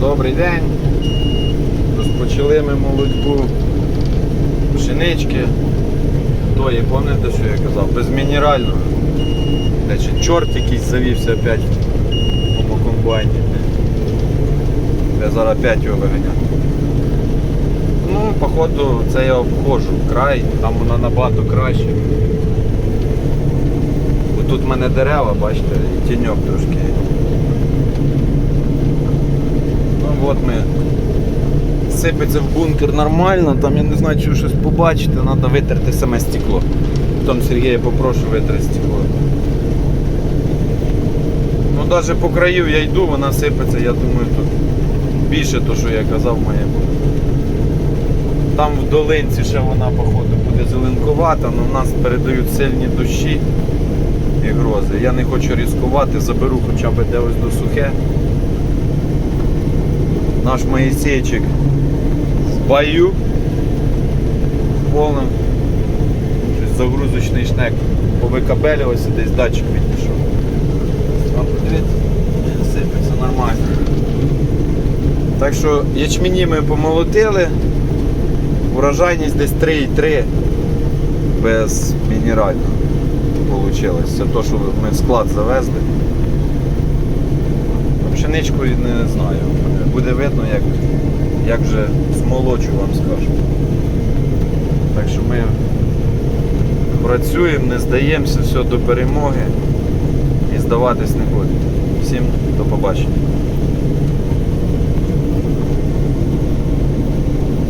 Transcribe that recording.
Добрий день. Розпочали ми молодьбу пшенички. Тої, пам'ятаєте, що я казав? Безмінерально. Значить, чорт якийсь завівся опять в комбайні. Я зараз опять його виганяю. Ну, походу, це я обходжу край, там вона набагато краще. Тут в мене дерева, бачите, і тіньок трошки. Ну ми сипеться в бункер нормально, там я не знаю, чи щось побачите, треба витерти саме стекло. Там Сергія попрошу витерти стекло. Ну навіть по краю я йду, вона сипеться, я думаю, тут більше то, що я казав, має бути. Там в долинці ще вона, походу, буде зеленкувата, але в нас передають сильні дощі і грози. Я не хочу ризикувати, заберу хоча б де ось до сухе. Наш Моїсейчик в бою повним. Щось загрузочний шнек повикабелювався, десь датчик відійшов. А подивіться, сипеться нормально. Так що ячмені ми помолотили. Урожайність десь 3,3 без мінерального вийшло. Це те, що ми в склад завезли. Пшеничку не знаю. Буде видно, як, як вже змолочу вам скажу. Так що ми працюємо, не здаємося, все до перемоги і здаватись не будемо. Всім до побачення.